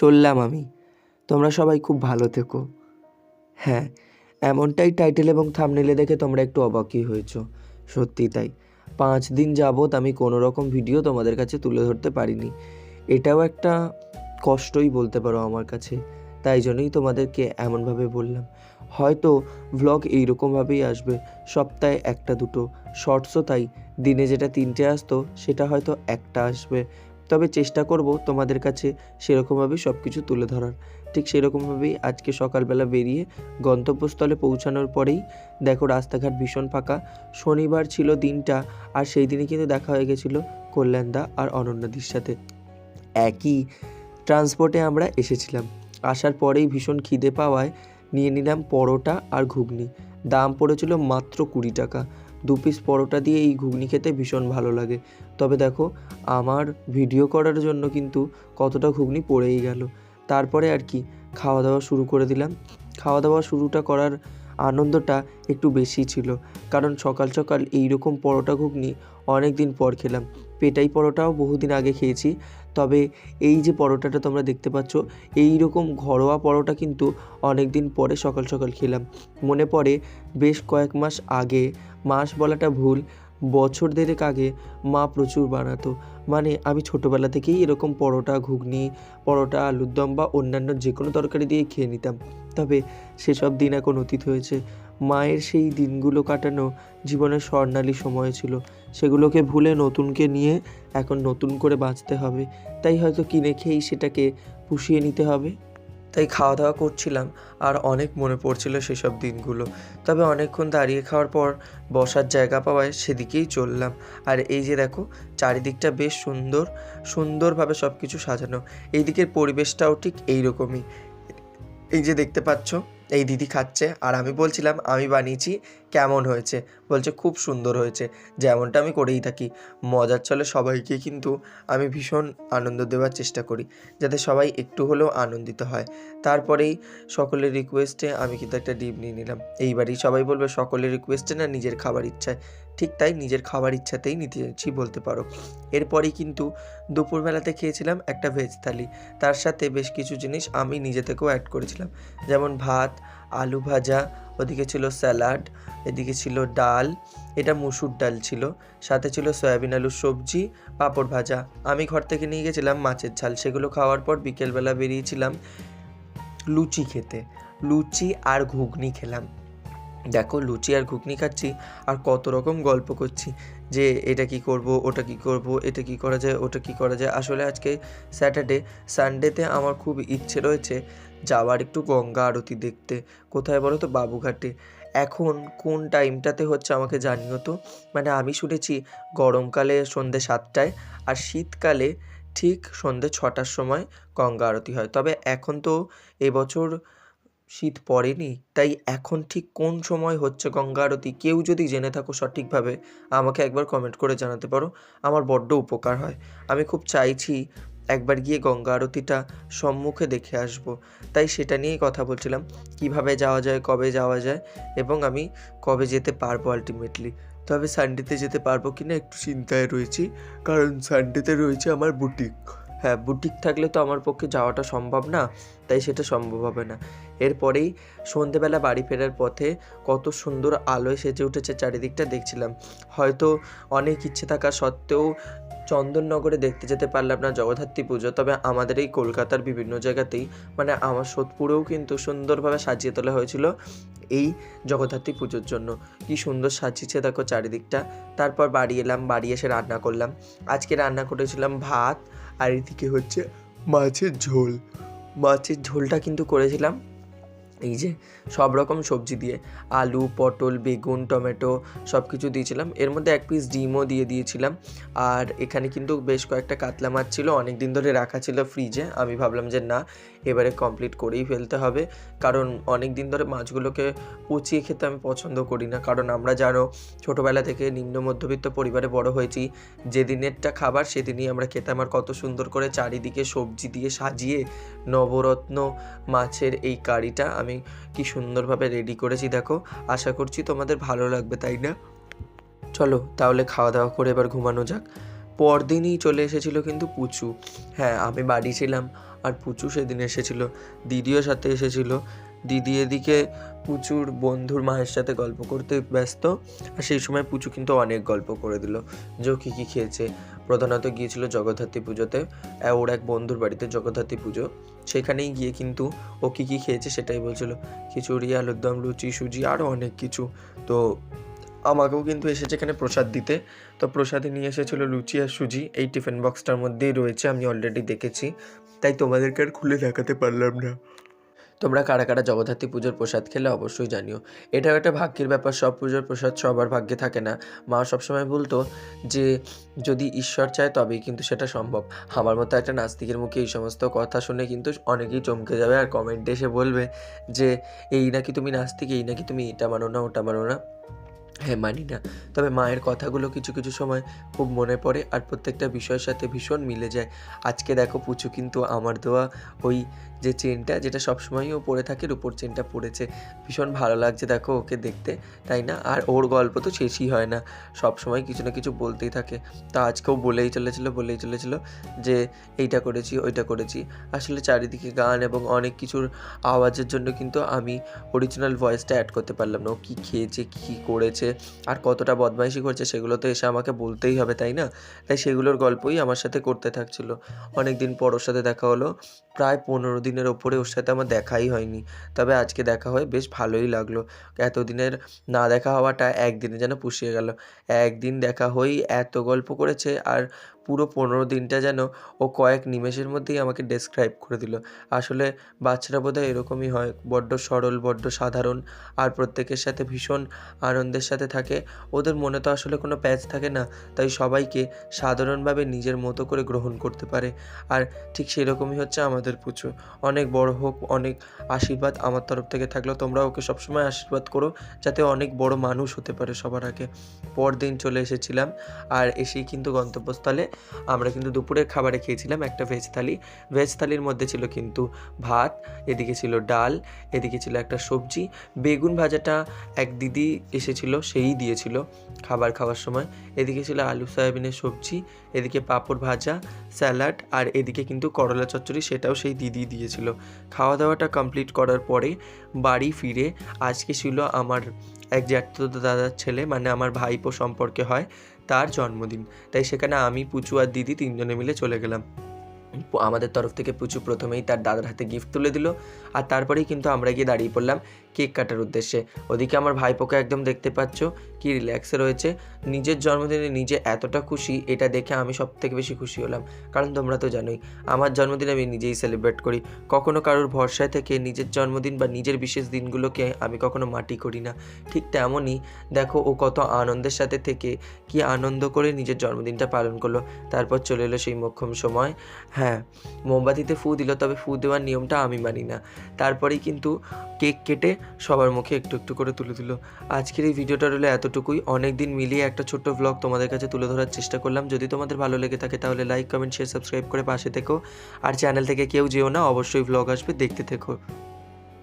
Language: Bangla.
চললাম আমি। তোমরা সবাই খুব ভালো থেকো। হ্যাঁ এমনটাই টাইটেল এবং থামনেলে দেখে তোমরা একটু অবাকই হয়েছো। সত্যি তাই। পাঁচ দিন যাবৎ আমি কোনো রকম ভিডিও তোমাদের কাছে তুলে ধরতে পারিনি। এটাও একটা কষ্টই বলতে পারো আমার কাছে। তাই জন্যই তোমাদেরকে এমনভাবে বললাম। হয়তো ভ্লগ এইরকমভাবেই আসবে। সপ্তাহে একটা দুটো। শর্টসও তাই। দিনে যেটা তিনটে আসতো, সেটা হয়তো একটা আসবে। তবে চেষ্টা করব তোমাদের কাছে সেরকমভাবেই সব কিছু তুলে ধরার। ঠিক সেরকমভাবেই আজকে সকালবেলা বেরিয়ে গন্তব্যস্থলে পৌঁছানোর পরেই দেখো রাস্তাঘাট ভীষণ ফাঁকা। শনিবার ছিল দিনটা আর সেই দিনে কিন্তু দেখা হয়ে গেছিল কল্যাণদা আর অনন্যাদির সাথে। একই ট্রান্সপোর্টে আমরা এসেছিলাম। আসার পরেই ভীষণ খিদে পাওয়ায় নিয়ে নিলাম পরোটা আর ঘুগনি। দাম পড়েছিল মাত্র কুড়ি টাকা। দু পিস পরোটা দিয়ে এই ঘুগনি খেতে ভীষণ ভালো লাগে। তবে দেখো, আমার ভিডিও করার জন্য কিন্তু কতটা ঘুগনি পড়েই গেল। তারপরে আর কি, খাওয়া দাওয়া শুরু করে দিলাম। খাওয়া দাওয়া শুরুটা করার আনন্দটা একটু বেশি ছিল। কারণ সকাল সকাল এই রকম পরোটা ঘুগনি অনেক দিন পর খেলাম। পেটাই পরোটাও বহুদিন আগে খেয়েছি। তবে এই যে পরোটাটা তোমরা দেখতে পাচ্ছ এই রকম ঘরোয়া পরোটা কিন্তু অনেক দিন পরে সকাল সকাল খেলাম। মনে পড়ে, বেশ কয়েক মাস আগে, মাস বলাটা ভুল বছর দেড়েক আগে মা প্রচুর বানাতো। মানে আমি ছোটোবেলা থেকেই এরকম পরোটা, ঘুগনি, পরোটা আলুর দম বা অন্যান্য যে কোনো তরকারি দিয়ে খেয়ে নিতাম। তবে সেসব দিন এখন অতীত হয়েছে। মায়ের সেই দিনগুলো কাটানো জীবনের স্বর্ণালী সময় ছিল। সেগুলোকে ভুলে নতুনকে নিয়ে এখন নতুন করে বাঁচতে হবে। তাই হয়তো কিনে খেয়েই সেটাকে পুষিয়ে নিতে হবে। তাই খাওয়া দাওয়া করছিলাম আর অনেক মনে পড়ছিল সেসব দিনগুলো। তবে অনেকক্ষণ দাঁড়িয়ে খাওয়ার পর বসার জায়গা পাওয়ায় সেদিকেই চললাম। আর এই যে দেখো, চারিদিকটা বেশ সুন্দর, সুন্দরভাবে সব কিছু সাজানো। এই দিকের পরিবেশটাও ঠিক এইরকমই। এই যে দেখতে পাচ্ছ, এই দিদি খাচ্ছে। আর আমি বলছিলাম, আমি বানিয়েছি, কেমন হয়েছে? বলছে, খুব সুন্দর হয়েছে, যেমনটা আমি করেই থাকি। মজার চলে সবাইকে কিন্তু আমি ভীষণ আনন্দ দেওয়ার চেষ্টা করি, যাতে সবাই একটু হলেও আনন্দিত হয়। তারপরেই সকলের রিকোয়েস্টে আমি কিন্তু একটা ডিম নিয়ে নিলাম। এইবারই সবাই বলবে, সকলের রিকোয়েস্টে না নিজের খাবার ইচ্ছায়? ঠিক তাই নিজের খাবার ইচ্ছাতেই নিতে চাইছি বলতে পারো। এরপরেই কিন্তু দুপুরবেলাতে খেয়েছিলাম একটা ভেজ থালি। তার সাথে বেশ কিছু জিনিস আমি নিজে থেকেও অ্যাড করেছিলাম। যেমন ভাত, আলু ভাজা ওদিকে ছিল স্যালাড, এদিকে ছিল ডাল, এটা মুসুর ডাল ছিল, সাথে ছিল সয়াবিন আলুর সবজি, পাঁপড় ভাজা। আমি ঘর থেকে নিয়ে গেছিলাম মাছের ঝাল, সেগুলো খাওয়ার পর বিকেলবেলা বেরিয়েছিলাম লুচি খেতে। লুচি আর ঘুগনি খেলাম। দেখো লুচি আর ঘুগনি খাচ্ছি আর কত রকম গল্প করছি যে এটা কি করব, ওটা কি করব, এটা কি করা যায়, ওটা কি করা যায়। আসলে আজকে স্যাটারডে সানডেতে আমার খুব ইচ্ছে রয়েছে যাওয়ার একটু গঙ্গা আরতি দেখতে। কোথায় বলো তো? বাবুঘাটে। এখন কোন টাইমটাতে হচ্ছে আমাকে জানিও তো? মানে আমি শুনেছি গরমকালে সন্ধ্যে সাতটায় আর শীতকালে ঠিক সন্ধ্যে ছটার সময় গঙ্গা আরতি হয়। তবে এখন তো এবছর শীত পড়েনি, তাই এখন ঠিক কোন সময় হচ্ছে গঙ্গা আরতি? কেউ যদি জেনে থাকো সঠিকভাবে, আমাকে একবার কমেন্ট করে জানাতে পারো। আমার বড্ড উপকার হয়। আমি খুব চাইছি একবার গিয়ে গঙ্গা আরতিটা সম্মুখে দেখে আসব। তাই সেটা নিয়েই কথা বলছিলাম, কীভাবে যাওয়া যায়, কবে যাওয়া যায়, এবং আমি কবে যেতে পারব আলটিমেটলি তবে সানডেতে যেতে পারব কি না একটু চিন্তায় রয়েছি, কারণ সানডেতে রয়েছে আমার বুটিক হ্যাঁ বুটিক থাকলে তো আমার পক্ষে যাওয়াটা সম্ভব না, তাই সেটা সম্ভব হবে না। এরপরেই সন্ধেবেলা বাড়ি ফেরার পথে কত সুন্দর আলোয় সেজে উঠেছে চারিদিকটা দেখছিলাম। হয়তো অনেক ইচ্ছে থাকা সত্ত্বেও চন্দননগরে দেখতে যেতে পারলাম না জগদ্ধাত্রী পুজো, তবে আমাদের এই কলকাতার বিভিন্ন জায়গাতেই মানে আমার সোদপুরেও কিন্তু সুন্দরভাবে সাজিয়ে তোলা হয়েছিল এই জগদ্ধাত্রী পুজোর জন্য। কি সুন্দর সাজিয়েছে দেখো চারিদিকটা। তারপর বাড়ি এলাম, বাড়ি এসে রান্না করলাম। আজকে রান্না করেছিলাম ভাত, আর এদিকে হচ্ছে মাছের ঝোল। মাছের ঝোলটা কিন্তু করেছিলাম। এই যে সব রকম সবজি দিয়ে আলু, পটল, বেগুন, টমেটো সব কিছু দিয়েছিলাম। এর মধ্যে এক পিস ডিমও দিয়ে দিয়েছিলাম। আর এখানে কিন্তু বেশ কয়েকটা কাতলা মাছ ছিল অনেক দিন ধরে রাখা ছিল ফ্রিজে আমি ভাবলাম যে না, এবারে কমপ্লিট করেই ফেলতে হবে। কারণ অনেক দিন ধরে মাছগুলোকে পচিয়ে খেতে আমি পছন্দ করি না। কারণ আমরা জানো, ছোটোবেলা থেকে নিম্ন মধ্যবিত্ত পরিবারে বড় হয়েছি। যেদিনেরটা খাবার, সেদিনই আমরা খেতাম। আর কত সুন্দর করে চারিদিকে সবজি দিয়ে সাজিয়ে নবরত্ন মাছের এই কারিটা আমি কি সুন্দরভাবে রেডি করেছি দেখো। আশা করছি তোমাদের ভালো লাগবে, তাই না? চলো, তাহলে খাওয়া দাওয়া করে এবার ঘুমানো যাক। পরদিনই চলে এসেছিল কিন্তু পুচু। হ্যাঁ আমি বাড়ি ছিলাম আর পুচু সেদিন এসেছিল। দিদিও সাথে এসেছিল। দিদি এদিকে পুচুর বন্ধুর মায়ের সাথে গল্প করতে ব্যস্ত। আর সেই সময় পুচু কিন্তু অনেক গল্প করে দিল। যে কী কী খেয়েছে? প্রধানত গিয়েছিল জগদ্ধাত্রী পুজোতে ওর এক বন্ধুর বাড়িতে জগদ্ধাত্রী পুজো। সেখানেই গিয়ে কিন্তু ও কী কী খেয়েছে সেটাই বলছিল। খিচুড়ি আলুর দম লুচি, সুজি আরও অনেক কিছু। তো আমাকেও কিন্তু এসেছে এখানে প্রসাদ দিতে। তো প্রসাদে নিয়ে এসেছিল লুচি আর সুজি। এই টিফিন বক্সটার মধ্যেই রয়েছে, আমি অলরেডি দেখেছি। তাই তোমাদেরকে আর খুলে দেখাতে পারলাম না। তোমরা কারা কারা জগদ্ধাত্রী পুজোর প্রসাদ খেলে অবশ্যই জানিও। এটাও একটা ভাগ্যের ব্যাপার, সব পুজোর প্রসাদ সবার ভাগ্যে থাকে না। মা সবসময় বলতো যে, যদি ঈশ্বর চায় তবেই কিন্তু সেটা সম্ভব। আমার মতো একটা নাস্তিকের মুখে এই সমস্ত কথা শুনে কিন্তু অনেকেই চমকে যাবে আর কমেন্টে এসে বলবে যে, এই নাকি তুমি নাস্তিক, এই নাকি তুমি এটা মানো না, ওটা মানো না? হ্যাঁ মানি না। তবে মায়ের কথাগুলো কিছু কিছু সময় খুব মনে পড়ে আর প্রত্যেকটা বিষয়ের সাথে ভীষণ মিলে যায়। আজকে দেখো পুচু কিন্তু আমার দেওয়া ওই যে চেনটা যেটা সবসময়ই ও পরে থাকে, রূপোর চেনটা পড়েছে ভীষণ ভালো লাগছে দেখো ওকে দেখতে, তাই না? আর ওর গল্প তো শেষই হয় না সব সময় কিছু না কিছু বলতেই থাকে। তা আজকেও বলেই চলেছিল বলেই চলেছিল যে এইটা করেছি, ওইটা করেছি। আসলে চারিদিকে গান এবং অনেক কিছুর আওয়াজের জন্য কিন্তু আমি অরিজিনাল ভয়েসটা অ্যাড করতে পারলাম না। ও কী খেয়েছে, কী করেছে, আর কতটা বদমাইশি করছে সেগুলো তো এসে আমাকে বলতেই হবে, তাই না? তাই সেগুলোর গল্পই আমার সাথে করতে থাকছিল। অনেক দিন পর ওর সাথে দেখা হলো, প্রায় পনেরো দিনের ওপরে ওর সাথে আমার দেখাই হয়নি। তবে আজকে দেখা হয়ে বেশ ভালোই লাগল। এতদিনের না দেখা হওয়াটা একদিনে যেন পুষিয়ে গেল। একদিন দেখা হয়েই এত গল্প করেছে আর পুরো পনেরো দিনটা যেন ও কয়েক নিমেষের মধ্যেই আমাকে ডেসক্রাইব করে দিল। আসলে বাচ্চারা বোধহয় এরকমই হয়। বড্ড সরল, বড্ড সাধারণ আর প্রত্যেকের সাথে ভীষণ আনন্দের সাথে থাকে। ওদের মনে তো আসলে কোনো প্যাচ থাকে না। তাই সবাইকে সাধারণভাবে নিজের মতো করে গ্রহণ করতে পারে। আর ঠিক সেরকমই হচ্ছে আমাদের পুজো অনেক বড় হোক, অনেক আশীর্বাদ আমার তরফ থেকে থাকলেও তোমরা ওকে সবসময় আশীর্বাদ করো যাতে অনেক বড় মানুষ হতে পারে সবার আগে। পরদিন চলে এসেছিলাম আর এসেই কিন্তু গন্তব্যস্থলে আমরা কিন্তু দুপুরের খাবারে খেয়েছিলাম একটা ভেজ থালি। ভেজ থালির মধ্যে ছিল কিন্তু ভাত, এদিকে ছিল ডাল, এদিকে ছিল একটা সবজি। বেগুন ভাজাটা এক দিদি এসেছিল, সেই দিয়েছিল খাবার খাওয়ার সময়। এদিকে ছিল আলু, সয়াবিনের সবজি, এদিকে পাঁপড় ভাজা স্যালাড আর এদিকে কিন্তু করলা চচ্চড়ি সেটাও সেই দিদি দিয়েছিল। খাওয়া দাওয়াটা কমপ্লিট করার পরে বাড়ি ফিরে আজকে ছিল আমার এক জ্যাঠতো দাদার ছেলে মানে আমার ভাইপো সম্পর্কে হয়, তার জন্মদিন। তাই সেখানে আমি, পুচু আর দিদি তিনজনে মিলে চলে গেলাম। আমাদের তরফ থেকে পুচু প্রথমেই তার দাদার হাতে গিফট তুলে দিল আর তারপরেই কিন্তু আমরা গিয়ে দাঁড়িয়ে পড়লাম কেক কাটার উদ্দেশ্যে। ওদিকে আমার ভাইপোকে একদম দেখতে পাচ্ছ কি রিল্যাক্সে রয়েছে। নিজের জন্মদিনে নিজে এতটা খুশি, এটা দেখে আমি সব থেকে বেশি খুশি হলাম। কারণ তোমরা তো জানোই, আমার জন্মদিন আমি নিজেই সেলিব্রেট করি। কখনো কারোর ভরসায় থেকে নিজের জন্মদিন বা নিজের বিশেষ দিনগুলোকে আমি কখনো মাটি করি না। ঠিক তেমনই দেখো, ও কত আনন্দের সাথে থেকে কি আনন্দ করে নিজের জন্মদিনটা পালন করল। তারপর চলে এলো সেই মোক্ষম সময়। হ্যাঁ মোমবাতিতে ফু দিল, তবে ফু দেওয়ার নিয়মটা আমি মানি না। তারপরেই কিন্তু কেক কেটে সবার মুখে একটু একটু করে তুলে দিল। আজকের এই ভিডিওটা রইল এতটুকুই। অনেক দিন মিলিয়ে একটা ছোট্ট ব্লগ তোমাদের কাছে তুলে ধরার চেষ্টা করলাম। যদি তোমাদের ভালো লেগে থাকে তাহলে লাইক কমেন্ট শেয়ার সাবস্ক্রাইব করে পাশে থেকো। আর চ্যানেল থেকে কেউ যেও না, অবশ্যই ব্লগ আসবে, দেখতে থেকো।